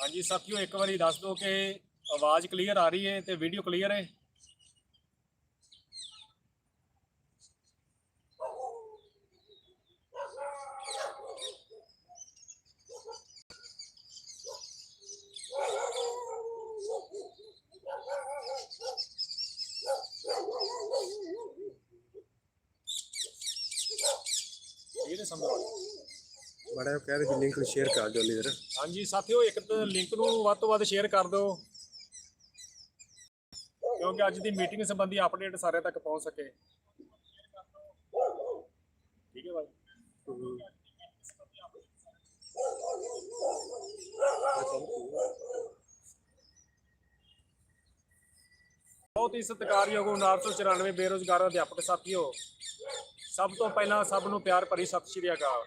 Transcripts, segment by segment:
ਹਾਂਜੀ ਸਾਥੀਓ ਇੱਕ ਵਾਰੀ ਦੱਸ ਦਿਓ ਕਿ ਆਵਾਜ਼ ਕਲੀਅਰ ਆ ਰਹੀ ਹੈ ਤੇ ਵੀਡੀਓ ਕਲੀਅਰ ਹੈ? ਇਹ ਤਾਂ ਸਮਝ ਬੜਾ ਕਹਿ ਰਹੇ ਲਿੰਕ ਨੂੰ ਸ਼ੇਅਰ ਕਰ ਦਿਓ ਲੀਡਰ ਹਾਂਜੀ, ਸਾਥੀਓ, ਇੱਕ ਤਾਂ ਲਿੰਕ ਨੂੰ ਵੱਧ ਤੋਂ ਵੱਧ ਸ਼ੇਅਰ ਕਰ ਦਿਓ। ਕਿਉਂਕਿ ਅੱਜ ਦੀ ਮੀਟਿੰਗ ਸੰਬੰਧੀ ਅਪਡੇਟ ਸਾਰਿਆਂ ਤੱਕ ਪਹੁੰਚ ਸਕੇ। ਠੀਕ ਹੈ ਭਾਈ ਬਹੁਤ ਹੀ ਸਤਿਕਾਰਯੋਗ 994 ਬੇਰੋਜ਼ਗਾਰ ਅਧਿਆਪਕ ਸਾਥੀਓ। ਸਭ ਤੋਂ ਪਹਿਲਾਂ ਸਭ ਨੂੰ ਪਿਆਰ ਭਰੀ ਸਤਿ ਸ਼੍ਰੀ ਅਕਾਲ।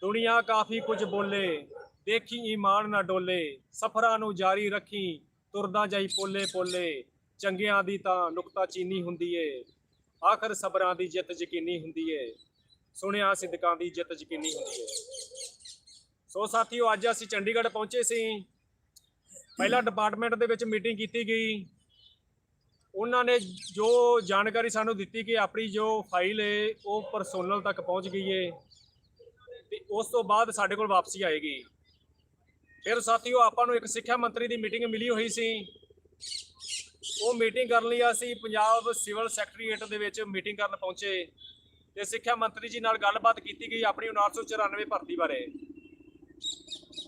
ਦੁਨੀਆ ਕਾਫੀ ਕੁਝ ਬੋਲੇ, ਦੇਖੀ ਈਮਾਨ ਨਾ ਡੋਲੇ, ਸਫਰਾਂ ਨੂੰ ਜਾਰੀ ਰੱਖੀ, ਤੁਰਦਾ ਜਾਈ ਪੋਲੇ ਪੋਲੇ, ਚੰਗਿਆਂ ਦੀ ਤਾਂ ਨੁਕਤਾ ਚੀਨੀ ਹੁੰਦੀ ਏ, ਆਖਰ ਸਬਰਾਂ ਦੀ ਜਿੱਤ ਯਕੀਨੀ ਹੁੰਦੀ ਏ, ਸੁਣਿਆ ਸਿੱਧਕਾਂ ਦੀ ਜਿੱਤ ਯਕੀਨੀ ਹੁੰਦੀ ਏ। ਸੋ ਸਾਥੀਓ, ਅੱਜ ਅਸੀਂ ਚੰਡੀਗੜ੍ਹ ਪਹੁੰਚੇ ਸੀ। ਪਹਿਲਾ ਡਿਪਾਰਟਮੈਂਟ ਦੇ ਵਿੱਚ ਮੀਟਿੰਗ ਕੀਤੀ ਗਈ। ਉਹਨਾਂ ਨੇ ਜੋ ਜਾਣਕਾਰੀ ਸਾਨੂੰ ਦਿੱਤੀ ਕਿ ਆਪਣੀ ਜੋ ਫਾਈਲ ਏ ਉਹ ਪਰਸੋਨਲ ਤੱਕ ਪਹੁੰਚ ਗਈ ਹੈ ਤੇ ਉਸ ਤੋਂ ਬਾਅਦ ਸਾਡੇ ਕੋਲ ਵਾਪਸੀ ਆਏਗੀ। ਫਿਰ ਸਾਥੀਓ, ਆਪਾਂ ਨੂੰ ਇੱਕ ਸਿੱਖਿਆ ਮੰਤਰੀ ਦੀ ਮੀਟਿੰਗ ਮਿਲੀ ਹੋਈ ਸੀ। ਉਹ ਮੀਟਿੰਗ ਕਰਨ ਲਈ ਅਸੀਂ ਪੰਜਾਬ ਸਿਵਲ ਸੈਕਟਰੀਏਟ ਦੇ ਵਿੱਚ ਮੀਟਿੰਗ ਕਰਨ ਪਹੁੰਚੇ ਤੇ ਸਿੱਖਿਆ ਮੰਤਰੀ ਜੀ ਨਾਲ ਗੱਲਬਾਤ ਕੀਤੀ ਗਈ ਆਪਣੀ 994 ਭਰਤੀ ਬਾਰੇ।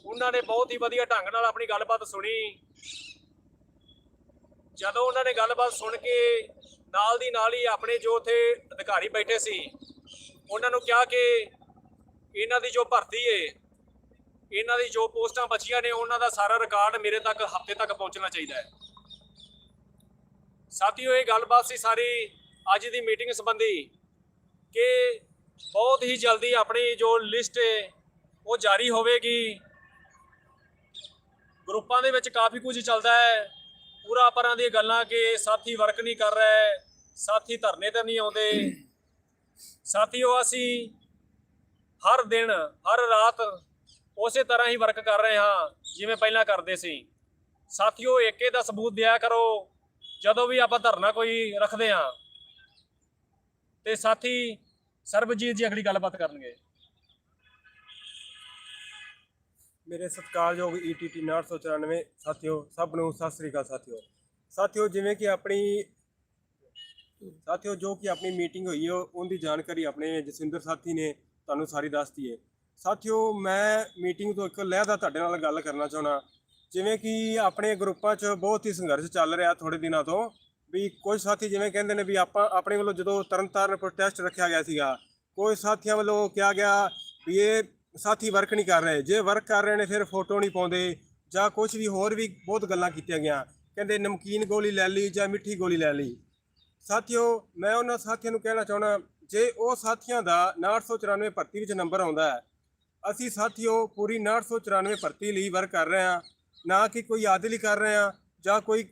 ਉਹਨਾਂ ਨੇ ਬਹੁਤ ਹੀ ਵਧੀਆ ਢੰਗ ਨਾਲ ਆਪਣੀ ਗੱਲਬਾਤ ਸੁਣੀ। ਜਦੋਂ ਉਹਨਾਂ ਨੇ ਗੱਲਬਾਤ ਸੁਣ ਕੇ ਨਾਲ ਦੀ ਨਾਲ ਹੀ ਆਪਣੇ ਜੋ ਉੱਥੇ ਅਧਿਕਾਰੀ ਬੈਠੇ ਸੀ, ਉਹਨਾਂ ਨੂੰ ਕਿਹਾ ਕਿ ਇਹਨਾਂ ਦੀ ਜੋ ਭਰਤੀ ਏ, ਇਹਨਾਂ ਦੀ ਜੋ ਪੋਸਟਾਂ ਬਚੀਆਂ ਨੇ, ਉਹਨਾਂ ਦਾ ਸਾਰਾ ਰਿਕਾਰਡ ਮੇਰੇ ਤੱਕ ਹਫ਼ਤੇ ਤੱਕ ਪਹੁੰਚਣਾ ਚਾਹੀਦਾ ਹੈ। ਸਾਥੀਓ, ਇਹ ਗੱਲਬਾਤ ਸੀ ਸਾਰੀ ਅੱਜ ਦੀ ਮੀਟਿੰਗ ਸੰਬੰਧੀ ਕਿ ਬਹੁਤ ਹੀ ਜਲਦੀ ਆਪਣੀ ਜੋ ਲਿਸਟ ਹੈ ਉਹ ਜਾਰੀ ਹੋਵੇਗੀ। ਗਰੁੱਪਾਂ ਦੇ ਵਿੱਚ ਕਾਫੀ ਕੁਝ ਚੱਲਦਾ ਹੈ। ਪੂਰਾ ਪਰਾਂ ਦੀਆਂ ਗੱਲਾਂ ਕਿ ਸਾਥੀ ਵਰਕ ਨਹੀਂ ਕਰ ਰਿਹਾ, ਸਾਥੀ ਧਰਨੇ ਤੇ ਨਹੀਂ ਆਉਂਦੇ। ਸਾਥੀਓ, ਅਸੀਂ ਹਰ ਦਿਨ, ਹਰ ਰਾਤ ਉਸੇ ਤਰ੍ਹਾਂ ਹੀ ਵਰਕ ਕਰ ਰਹੇ ਹਾਂ ਜਿਵੇਂ ਪਹਿਲਾਂ ਕਰਦੇ ਸੀ। ਸਾਥੀਓ, ਏਕੇ ਦਾ ਸਬੂਤ ਦਿਆ ਕਰੋ, ਜਦੋਂ ਵੀ ਆਪਾਂ ਧਰਨਾ ਕੋਈ ਰੱਖਦੇ ਹਾਂ। ਤੇ ਸਾਥੀ ਸਰਬਜੀਤ ਜੀ ਅਗਲੀ ਗੱਲਬਾਤ ਕਰਨਗੇ। ਮੇਰੇ ਸਤਿਕਾਰਯੋਗ E ETT 994 ਸਾਥੀਓ, ਸਭ ਨੂੰ ਸਤਿ ਸ੍ਰੀ ਅਕਾਲ ਸਾਥੀਓ। ਸਾਥੀਓ, ਜਿਵੇਂ ਕਿ ਆਪਣੀ ਸਾਥੀਓ, ਜੋ ਕਿ ਆਪਣੀ ਮੀਟਿੰਗ ਹੋਈ ਹੈ, ਉਹਦੀ ਜਾਣਕਾਰੀ ਆਪਣੇ ਜਸਿੰਦਰ ਸਾਥੀ ਨੇ ਤੁਹਾਨੂੰ ਸਾਰੀ ਦੱਸਤੀ ਹੈ ਸਾਥੀਓ, ਮੈਂ ਮੀਟਿੰਗ ਤੋਂ ਇੱਕ ਲਹਿਦਾ ਤੁਹਾਡੇ ਨਾਲ ਗੱਲ ਕਰਨਾ ਚਾਹਣਾ ਜਿਵੇਂ ਕਿ ਆਪਣੇ ਗਰੁੱਪਾਂ 'ਚ ਬਹੁਤ ਹੀ ਸੰਘਰਸ਼ ਚੱਲ ਰਿਹਾ ਥੋੜੇ ਦਿਨਾਂ ਤੋਂ, ਵੀ ਕੁਝ ਸਾਥੀ ਜਿਵੇਂ ਕਹਿੰਦੇ ਨੇ ਵੀ ਆਪਾਂ ਆਪਣੇ ਵੱਲੋਂ ਜਦੋਂ ਤਰਨਤਾਰਨ ਪ੍ਰੋਟੈਸਟ ਰੱਖਿਆ ਗਿਆ ਸੀਗਾ ਕੋਈ ਸਾਥੀਆਂ ਵੱਲੋਂ ਕਿਹਾ ਗਿਆ ਵੀ ਇਹ ਸਾਥੀ ਵਰਕ ਨਹੀਂ ਕਰ ਰਹੇ। ਜੇ ਵਰਕ ਕਰ ਰਹੇ ਨੇ, ਫਿਰ ਫੋਟੋ ਨਹੀਂ ਪਾਉਂਦੇ ਜਾਂ ਕੁਝ ਵੀ ਹੋਰ ਵੀ ਬਹੁਤ ਗੱਲਾਂ ਕੀਤੀਆਂ ਗਿਆ ਕਹਿੰਦੇ ਨਮਕੀਨ ਗੋਲੀ ਲੈ ਲਈ ਜਾਂ ਮਿੱਠੀ ਗੋਲੀ ਲੈ ਲਈ। ਸਾਥੀਓ, ਮੈਂ ਉਹਨਾਂ ਸਾਥੀਆਂ ਨੂੰ ਕਹਿਣਾ ਚਾਹਣਾ ਜੇ ਉਹ ਸਾਥੀਆਂ ਦਾ 994 ਭਰਤੀ ਵਿੱਚ ਨੰਬਰ ਆਉਂਦਾ ਹੈ, ਅਸੀਂ ਸਾਥੀਓ ਪੂਰੀ 994 ਭਰਤੀ ਲਈ ਵਰਕ ਕਰ ਰਹੇ ਹਾਂ। ਨਾ ਕਿ ਕੋਈ ਆਦਿ ਲਈ ਕਰ ਰਹੇ ਹਾਂ ਜਾਂ ਕੋਈ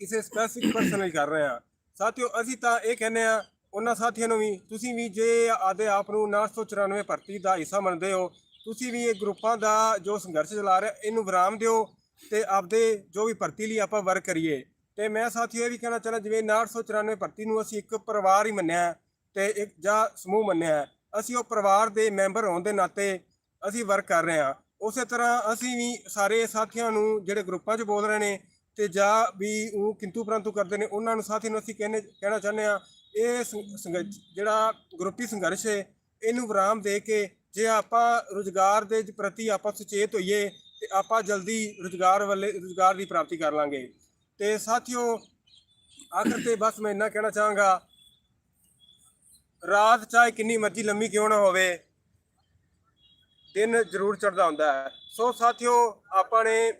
ਕਿਸੇ ਸਪੈਸਿਫਿਕ ਪਰਸਨ ਲਈ ਕਰ ਰਹੇ ਹਾਂ। ਸਾਥੀਓ, ਅਸੀਂ ਤਾਂ ਇਹ ਕਹਿੰਦੇ ਆ ਉਹਨਾਂ ਸਾਥੀਆਂ ਨੂੰ ਵੀ, ਤੁਸੀਂ ਵੀ ਜੇ ਆਦੇ ਆਪ ਨੂੰ 994 ਭਰਤੀ ਦਾ ਹਿੱਸਾ ਮੰਨਦੇ ਹੋ, ਤੁਸੀਂ ਵੀ ਇਹ ਗਰੁੱਪਾਂ ਦਾ ਜੋ ਸੰਘਰਸ਼ ਚਲਾ ਰਿਹਾ, ਇਹਨੂੰ ਵਿਰਾਮ ਦਿਓ ਤੇ ਆਪਦੇ ਜੋ ਵੀ ਭਰਤੀ ਲਈ ਆਪਾਂ ਵਰਕ ਕਰੀਏ ਤੇ ਮੈਂ ਸਾਥੀਓ ਇਹ ਵੀ ਕਹਿਣਾ ਚਾਹੁੰਦਾ, ਜਿਵੇਂ 994 ਭਰਤੀ ਨੂੰ ਅਸੀਂ ਇੱਕ ਪਰਿਵਾਰ ਹੀ ਮੰਨਿਆ ਹੈ ਤੇ ਇੱਕ ਜਾਂ ਸਮੂਹ ਮੰਨਿਆ ਹੈ। ਅਸੀਂ ਉਹ ਪਰਿਵਾਰ ਦੇ ਮੈਂਬਰ ਹੋਣ ਦੇ ਨਾਤੇ ਅਸੀਂ ਵਰਕ ਕਰ ਰਹੇ ਹਾਂ ਉਸੇ ਤਰ੍ਹਾਂ ਅਸੀਂ ਵੀ ਸਾਰੇ ਸਾਥੀਆਂ ਨੂੰ ਜਿਹੜੇ ਗਰੁੱਪਾਂ 'ਚ ਬੋਲ ਰਹੇ ਨੇ ਤੇ ਜਾਂ ਵੀ ਉਹ ਕਿੰਤੂ ਪ੍ਰੰਤੂ ਕਰਦੇ ਨੇ, ਉਹਨਾਂ ਨੂੰ ਸਾਥੀ ਨੂੰ ਅਸੀਂ ਕਹਿੰਨੇ, ਕਹਿਣਾ ਚਾਹੁੰਦੇ ਆ ਇਹ ਸੰਘ- ਜਿਹੜਾ ਗਰੁੱਪੀ ਸੰਘਰਸ਼ ਹੈ, ਇਹਨੂੰ ਵਿਰਾਮ ਦੇ ਕੇ ਜੇ ਆਪਾਂ ਰੁਜ਼ਗਾਰ ਦੇ ਪ੍ਰਤੀ ਆਪਾਂ ਸੁਚੇਤ ਹੋਈਏ ਤੇ ਆਪਾਂ ਜਲਦੀ ਰੁਜ਼ਗਾਰ ਵੱਲੇ, ਰੁਜ਼ਗਾਰ ਦੀ ਪ੍ਰਾਪਤੀ ਕਰ ਲਾਂਗੇ। ਤੇ ਸਾਥੀਓ, ਆਖਰ ਤੇ ਬਸ ਮੈਂ ਇੰਨਾ ਕਹਿਣਾ ਚਾਹਾਂਗਾ, ਰਾਤ ਚਾਹੇ ਕਿੰਨੀ ਮਰਜ਼ੀ ਲੰਮੀ ਕਿਉਂ ਨਾ ਹੋਵੇ, ਦਿਨ ਜ਼ਰੂਰ ਚੜਦਾ ਹੁੰਦਾ ਹੈ। ਸੋ ਸਾਥੀਓ, ਆਪਾਂ ਨੇ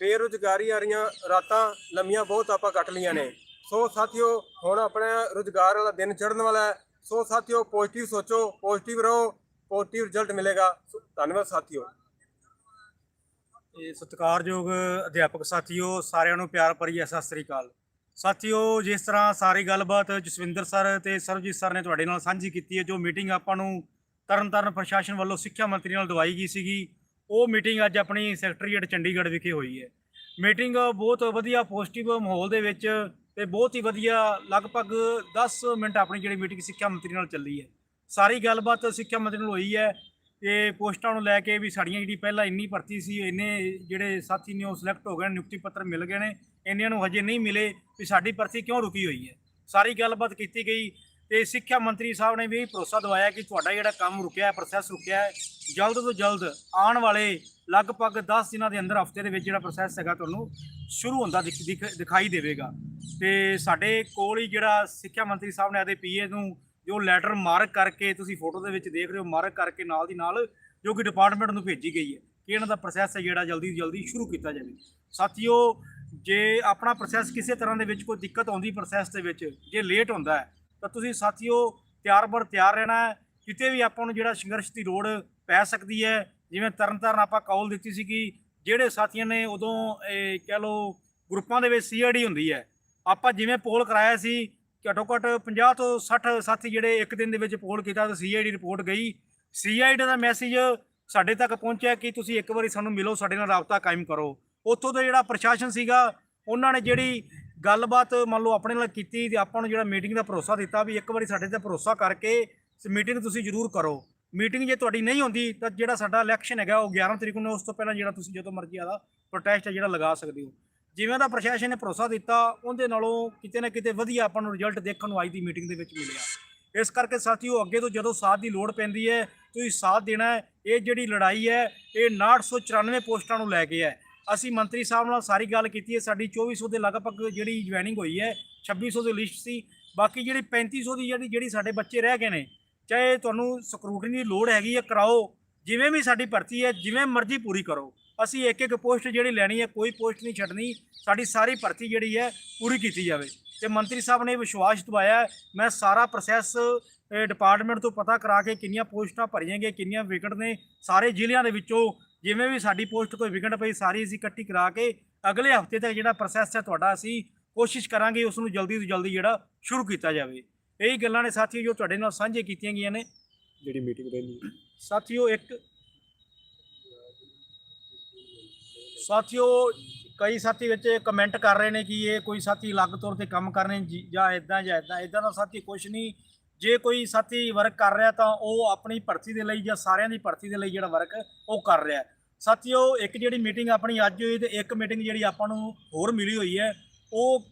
ਬੇਰੁਜ਼ਗਾਰੀ ਵਾਲੀਆਂ ਰਾਤਾਂ ਲੰਮੀਆਂ ਬਹੁਤ ਆਪਾਂ ਕੱਟ ਲੀਆਂ ਨੇ। ਸੋ ਸਾਥੀਓ, ਹੁਣ ਆਪਣੇ ਰੁਜ਼ਗਾਰ ਵਾਲਾ ਦਿਨ ਚੜ੍ਹਨ ਵਾਲਾ ਹੈ। ਸੋ ਸਾਥੀਓ ਪੋਜ਼ਿਟਿਵ ਸੋਚੋ ਪੋਜ਼ਿਟਿਵ ਰਹੋ ਪੋਜ਼ਿਟਿਵ ਰਿਜ਼ਲਟ ਮਿਲੇਗਾ। ਧੰਨਵਾਦ ਸਾਥੀਓ। ਇਹ ਸਤਿਕਾਰਯੋਗ ਅਧਿਆਪਕ ਸਾਥੀਓ, ਸਾਰਿਆਂ ਨੂੰ ਪਿਆਰ ਭਰੀ ਸਤਿ ਸ੍ਰੀ ਅਕਾਲ। ਸਾਥੀਓ, ਜਿਸ ਤਰ੍ਹਾਂ ਸਾਰੀ ਗੱਲਬਾਤ ਜਸਵਿੰਦਰ ਸਰ ਤੇ ਸਰਬਜੀਤ ਸਰ ਨੇ ਤੁਹਾਡੇ ਨਾਲ ਸਾਂਝੀ ਕੀਤੀ ਹੈ, ਜੋ ਮੀਟਿੰਗ ਆਪਾਂ ਨੂੰ ਤਰਨਤਾਰਨ ਪ੍ਰਸ਼ਾਸਨ ਵੱਲੋਂ ਸਿੱਖਿਆ ਮੰਤਰੀ ਨਾਲ ਦਵਾਈ ਗਈ ਸੀਗੀ, ਉਹ ਮੀਟਿੰਗ ਅੱਜ ਆਪਣੀ ਸੈਕਟਰੀਏਟ ਚੰਡੀਗੜ੍ਹ ਵਿਖੇ ਹੋਈ ਹੈ। ਮੀਟਿੰਗ ਬਹੁਤ ਵਧੀਆ ਪੋਜ਼ਿਟਿਵ ਮਾਹੌਲ ਦੇ ਵਿੱਚ ਤੇ ਬਹੁਤ ਹੀ ਵਧੀਆ ਲਗਭਗ 10 ਮਿੰਟ ਆਪਣੀ ਜਿਹੜੀ ਮੀਟਿੰਗ ਸਿੱਖਿਆ ਮੰਤਰੀ ਨਾਲ ਚੱਲੀ ਹੈ। ਸਾਰੀ ਗੱਲਬਾਤ ਸਿੱਖਿਆ ਮੰਤਰੀ ਨਾਲ ਹੋਈ ਹੈ ਤੇ ਪੋਸਟਾਂ ਨੂੰ ਲੈ ਕੇ ਵੀ ਸਾਡੀਆਂ ਜਿਹੜੀ ਪਹਿਲਾਂ ਇੰਨੀ ਭਰਤੀ ਸੀ ਇੰਨੇ ਜਿਹੜੇ ਸਾਥੀ ਨੇ ਉਹ ਸਿਲੈਕਟ ਹੋ ਗਏ ਨੇ, ਨਿਯੁਕਤੀ ਪੱਤਰ ਮਿਲ ਗਏ ਨੇ ਇੰਨਿਆਂ ਨੂੰ ਹਜੇ ਨਹੀਂ ਮਿਲੇ ਵੀ ਸਾਡੀ ਭਰਤੀ ਕਿਉਂ ਰੁਕੀ ਹੋਈ ਹੈ। ਸਾਰੀ ਗੱਲਬਾਤ ਕੀਤੀ ਗਈ। ਤੇ ਸਿੱਖਿਆ ਮੰਤਰੀ ਸਾਹਿਬ ਨੇ ਵੀ ਇਹ ਭਰੋਸਾ ਦਵਾਇਆ ਕਿ ਤੁਹਾਡਾ ਜਿਹੜਾ ਕੰਮ ਰੁਕਿਆ ਹੈ ਪ੍ਰੋਸੈਸ ਰੁਕਿਆ ਹੈ, ਜਲਦ ਤੋਂ ਜਲਦ ਆਉਣ ਵਾਲੇ ਲਗਭਗ 10 ਦਿਨਾਂ ਦੇ ਅੰਦਰ ਹਫ਼ਤੇ ਦੇ ਵਿੱਚ ਜਿਹੜਾ ਪ੍ਰੋਸੈਸ ਹੈਗਾ ਤੁਹਾਨੂੰ ਸ਼ੁਰੂ ਹੁੰਦਾ ਦਿਖ- ਦਿਖ- ਦਿਖਾਈ ਦੇਵੇਗਾ। ਤੇ ਸਾਡੇ ਕੋਲ ਹੀ ਜਿਹੜਾ ਸਿੱਖਿਆ ਮੰਤਰੀ ਸਾਹਿਬ ਨੇ ਆਦੇ ਪੀਏ ਨੂੰ ਜੋ ਲੈਟਰ ਮਾਰਕ ਕਰਕੇ ਤੁਸੀਂ ਫੋਟੋ ਦੇ ਵਿੱਚ ਦੇਖ ਰਹੇ ਹੋ, ਮਾਰਕ ਕਰਕੇ ਨਾਲ ਦੀ ਨਾਲ ਜੋ ਕਿ ਡਿਪਾਰਟਮੈਂਟ ਨੂੰ ਭੇਜੀ ਗਈ ਹੈ ਕਿ ਇਹਨਾਂ ਦਾ ਪ੍ਰੋਸੈਸ ਹੈ ਜਿਹੜਾ ਜਲਦੀ ਤੋਂ ਜਲਦੀ ਸ਼ੁਰੂ ਕੀਤਾ ਜਾਵੇ। ਸਾਥੀਓ, ਜੇ ਆਪਣਾ ਪ੍ਰੋਸੈਸ ਕਿਸੇ ਤਰ੍ਹਾਂ ਦੇ ਵਿੱਚ ਕੋਈ ਦਿੱਕਤ ਆਉਂਦੀ ਪ੍ਰੋਸੈਸ ਦੇ ਵਿੱਚ, ਜੇ ਲੇਟ ਹੁੰਦਾ ਹੈ ਤਾਂ ਤੁਸੀਂ ਸਾਥੀਓ ਤਿਆਰ ਬਰ ਤਿਆਰ ਰਹਿਣਾ ਕਿਤੇ ਵੀ ਆਪਾਂ ਨੂੰ ਜਿਹੜਾ ਸੰਘਰਸ਼ ਦੀ ਲੋੜ ਪੈ ਸਕਦੀ ਹੈ, ਜਿਵੇਂ ਤਰਨਤਾਰਨ ਆਪਾਂ ਕਾਲ ਦਿੱਤੀ ਸੀ ਕਿ ਜਿਹੜੇ ਸਾਥੀਆਂ ਨੇ ਉਦੋਂ ਇਹ ਕਹਿ ਲਓ ਗਰੁੱਪਾਂ ਦੇ ਵਿੱਚ ਸੀਆਈਡੀ ਹੁੰਦੀ ਹੈ। ਆਪਾਂ ਜਿਵੇਂ ਪੋਲ ਕਰਾਇਆ ਸੀ, ਘੱਟੋ ਘੱਟ 50 ਤੋਂ 60 ਸਾਥੀ ਜਿਹੜੇ ਇੱਕ ਦਿਨ ਦੇ ਵਿੱਚ ਪੋਲ ਕੀਤਾ ਤਾਂ ਸੀਆਈਡੀ ਰਿਪੋਰਟ ਗਈ। ਸੀਆਈਡੀ ਦਾ ਮੈਸੇਜ ਸਾਡੇ ਤੱਕ ਪਹੁੰਚਿਆ ਕਿ ਤੁਸੀਂ ਇੱਕ ਵਾਰੀ ਸਾਨੂੰ ਮਿਲੋ, ਸਾਡੇ ਨਾਲ ਰਾਬਤਾ ਕਾਇਮ ਕਰੋ। ਉੱਥੋਂ ਦਾ ਜਿਹੜਾ ਪ੍ਰਸ਼ਾਸਨ ਸੀਗਾ, ਉਹਨਾਂ ਨੇ ਜਿਹੜੀ ਗੱਲਬਾਤ ਮੰਨ ਲਓ ਆਪਣੇ ਨਾਲ ਕੀਤੀ ਤੇ ਆਪਾਂ ਨੂੰ ਜਿਹੜਾ ਮੀਟਿੰਗ ਦਾ ਭਰੋਸਾ ਦਿੱਤਾ ਵੀ ਇੱਕ ਵਾਰੀ ਸਾਡੇ ਤੇ ਭਰੋਸਾ ਕਰਕੇ ਮੀਟਿੰਗ ਤੁਸੀਂ ਜ਼ਰੂਰ ਕਰੋ। ਮੀਟਿੰਗ ਜੇ ਤੁਹਾਡੀ ਨਹੀਂ ਹੁੰਦੀ ਤਾਂ ਜਿਹੜਾ ਸਾਡਾ ਇਲੈਕਸ਼ਨ ਹੈਗਾ ਉਹ 11 ਤਰੀਕ ਨੂੰ, ਉਸ ਤੋਂ ਪਹਿਲਾਂ ਜਿਹੜਾ ਤੁਸੀਂ ਜਦੋਂ ਮਰਜ਼ੀ ਆਦਾ ਪ੍ਰੋਟੈਸਟ ਹੈ ਜਿਹੜਾ ਲਗਾ ਸਕਦੇ ਹੋ। ਜਿਵੇਂ ਦਾ ਪ੍ਰਸ਼ਾਸਨ ਨੇ ਭਰੋਸਾ ਦਿੱਤਾ, ਉਹਦੇ ਨਾਲੋਂ ਕਿਤੇ ਨਾ ਕਿਤੇ ਵਧੀਆ ਆਪਾਂ ਨੂੰ ਰਿਜ਼ਲਟ ਦੇਖਣ ਨੂੰ ਅੱਜ ਦੀ ਮੀਟਿੰਗ ਦੇ ਵਿੱਚ ਮਿਲਿਆ। ਇਸ ਕਰਕੇ ਸਾਥੀਓ, ਅੱਗੇ ਤੋਂ ਜਦੋਂ ਸਾਥ ਦੀ ਲੋੜ ਪੈਂਦੀ ਹੈ, ਤੁਸੀਂ ਸਾਥ ਦੇਣਾ ਹੈ। ਇਹ ਜਿਹੜੀ ਲੜਾਈ ਹੈ, ਇਹ 994 ਪੋਸਟਾਂ ਨੂੰ ਲੈ ਕੇ ਹੈ। ਅਸੀਂ ਮੰਤਰੀ ਸਾਹਿਬ ਨਾਲ ਸਾਰੀ ਗੱਲ ਕੀਤੀ ਹੈ। ਸਾਡੀ 2400 ਦੇ ਲਗਭਗ ਜਿਹੜੀ ਜੁਆਇਨਿੰਗ ਹੋਈ ਹੈ 2600 ਦੀ ਲਿਸਟ ਸੀ। ਬਾਕੀ ਜਿਹੜੀ 3500 ਦੀ ਜਿਹੜੀ ਜਿਹੜੀ ਸਾਡੇ ਬੱਚੇ ਰਹਿ ਗਏ ਨੇ, ਚਾਹੇ ਤੁਹਾਨੂੰ ਸਕਰੂਟਨੀ ਦੀ ਲੋੜ ਹੈਗੀ ਹੈ, ਕਰਾਓ। ਜਿਵੇਂ ਵੀ ਸਾਡੀ ਭਰਤੀ ਹੈ, ਜਿਵੇਂ ਮਰਜ਼ੀ ਪੂਰੀ ਕਰੋ। ਅਸੀਂ ਇੱਕ ਇੱਕ ਪੋਸਟ ਜਿਹੜੀ ਲੈਣੀ ਹੈ, ਕੋਈ ਪੋਸਟ ਨਹੀਂ ਛੱਡਣੀ। ਸਾਡੀ ਸਾਰੀ ਭਰਤੀ ਜਿਹੜੀ ਹੈ, ਪੂਰੀ ਕੀਤੀ ਜਾਵੇ। ਤੇ ਮੰਤਰੀ ਸਾਹਿਬ ਨੇ ਵਿਸ਼ਵਾਸ ਦਵਾਇਆ ਮੈਂ ਸਾਰਾ ਪ੍ਰੋਸੈਸ ਡਿਪਾਰਟਮੈਂਟ ਤੋਂ ਪਤਾ ਕਰਾ ਕੇ ਕਿੰਨੀਆਂ ਪੋਸਟਾਂ ਭਰੀਆਂ ਗਈਆਂ, ਕਿੰਨੀਆਂ ਵਿਕਟ ਨੇ। ਸਾਰੇ ਜ਼ਿਲ੍ਹਿਆਂ ਦੇ ਵਿੱਚੋਂ ਜਿਵੇਂ ਵੀ ਸਾਡੀ ਪੋਸਟ ਕੋਈ ਵਿਕਟ ਪਈ ਸਾਰੀ ਅਸੀਂ ਇਕੱਠੀ ਕਰਾ ਕੇ ਅਗਲੇ ਹਫ਼ਤੇ ਤੱਕ ਜਿਹੜਾ ਪ੍ਰੋਸੈਸ ਹੈ ਤੁਹਾਡਾ ਅਸੀਂ ਕੋਸ਼ਿਸ਼ ਕਰਾਂਗੇ ਉਸ ਨੂੰ ਜਲਦੀ ਤੋਂ ਜਲਦੀ ਜਿਹੜਾ ਸ਼ੁਰੂ ਕੀਤਾ ਜਾਵੇ। ਇਹੀ ਗੱਲਾਂ ਨੇ ਸਾਥੀਓ ਜੋ ਤੁਹਾਡੇ ਨਾਲ ਸਾਂਝੇ ਕੀਤੀਆਂ ਗਈਆਂ ਨੇ। ਜਿਹੜੀ ਮੀਟਿੰਗ ਰਹਿੰਦੀ ਸਾਥੀਓ ਇੱਕ ਸਾਥੀਓ ਕਈ ਸਾਥੀ ਵਿੱਚ ਕਮੈਂਟ ਕਰ ਰਹੇ ਨੇ ਕਿ ਇਹ ਕੋਈ ਸਾਥੀ ਅਲੱਗ ਤੌਰ ਤੇ ਕੰਮ ਕਰ ਰਹੇ ਨੇ ਜੀ- ਜਾਂ ਇਦਾਂ ਜਾਂ ਇਦਾਂ ਇਦਾਂ ਦਾ ਸਾਥੀ ਕੁਝ ਨਹੀਂ। ਜੇ ਕੋਈ ਸਾਥੀ ਵਰਕ ਕਰ ਰਿਹਾ ਤਾਂ ਉਹ ਆਪਣੀ ਭਰਤੀ ਦੇ ਲਈ ਜਾਂ ਸਾਰਿਆਂ ਦੀ ਭਰਤੀ ਦੇ ਲਈ ਜਿਹੜਾ ਵਰਕ ਉਹ ਕਰ ਰਿਹਾ। ਸਾਥੀਓ, ਇੱਕ ਜਿਹੜੀ ਮੀਟਿੰਗ ਆਪਣੀ ਅੱਜ ਹੋਈ ਤੇ ਇੱਕ ਮੀਟਿੰਗ ਜਿਹੜੀ ਆਪਾਂ ਨੂੰ ਹੋਰ ਮਿਲੀ ਹੋਈ ਹੈ, ਉਹ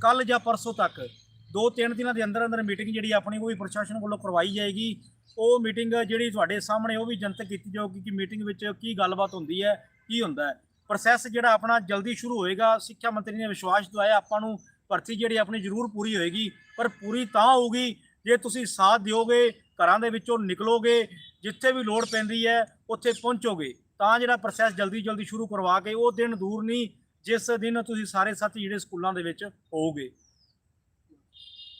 ਕੱਲ ਜਾਂ ਪਰਸੋਂ ਤੱਕ, ਦੋ ਤਿੰਨ ਦਿਨਾਂ ਦੇ ਅੰਦਰ ਅੰਦਰ ਮੀਟਿੰਗ ਜਿਹੜੀ ਆਪਣੀ ਉਹ ਵੀ ਪ੍ਰਸ਼ਾਸਨ ਵੱਲੋਂ ਕਰਵਾਈ ਜਾਏਗੀ। ਉਹ ਮੀਟਿੰਗ ਜਿਹੜੀ ਤੁਹਾਡੇ ਸਾਹਮਣੇ ਉਹ ਵੀ ਜਨਤਕ ਕੀਤੀ ਜਾਊਗੀ ਕਿ ਮੀਟਿੰਗ ਵਿੱਚ ਕੀ ਗੱਲਬਾਤ ਹੁੰਦੀ ਹੈ, ਕੀ ਹੁੰਦਾ ਹੈ। ਪ੍ਰੋਸੈਸ ਜਿਹੜਾ ਆਪਣਾ ਜਲਦੀ ਸ਼ੁਰੂ ਹੋਏਗਾ, ਸਿੱਖਿਆ ਮੰਤਰੀ ਨੇ ਵਿਸ਼ਵਾਸ ਦਿਵਾਇਆ, ਆਪਾਂ ਨੂੰ ਭਰਤੀ ਜਿਹੜੀ ਆਪਣੀ ਜ਼ਰੂਰ ਪੂਰੀ ਹੋਏਗੀ, ਪਰ ਪੂਰੀ ਤਾਂ ਹੋਊਗੀ ਜੇ ਤੁਸੀਂ ਸਾਥ ਦਿਓਗੇ, ਘਰਾਂ ਦੇ ਵਿੱਚੋਂ ਨਿਕਲੋਗੇ, ਜਿੱਥੇ ਵੀ ਲੋੜ ਪੈਂਦੀ ਹੈ, ਉੱਥੇ ਪਹੁੰਚੋਗੇ। ਤਾਂ ਜਿਹੜਾ ਪ੍ਰੋਸੈਸ ਜਲਦੀ ਜਲਦੀ ਸ਼ੁਰੂ ਕਰਵਾ ਕੇ ਉਹ ਦਿਨ ਦੂਰ ਨਹੀਂ, ਜਿਸ ਦਿਨ ਤੁਸੀਂ ਸਾਰੇ ਸਾਥੀ ਜਿਹੜੇ ਸਕੂਲਾਂ ਦੇ ਵਿੱਚ ਹੋਵੋਗੇ।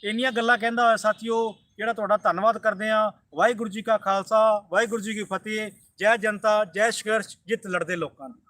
ਇੰਨੀਆਂ ਗੱਲਾਂ ਕਹਿੰਦਾ ਹੋਇਆ ਸਾਥੀਓ, ਜਿਹੜਾ ਤੁਹਾਡਾ ਧੰਨਵਾਦ ਕਰਦੇ ਆ ਵਾਹਿਗੁਰੂ ਜੀ ਕਾ ਖਾਲਸਾ, ਵਾਹਿਗੁਰੂ ਜੀ ਕੀ ਫਤਿਹ। ਜੈ ਜਨਤਾ, ਜੈ ਸੰਘਰਸ਼, ਜਿੱਤ ਲੜਦੇ ਲੋਕਾਂ ਦੀ।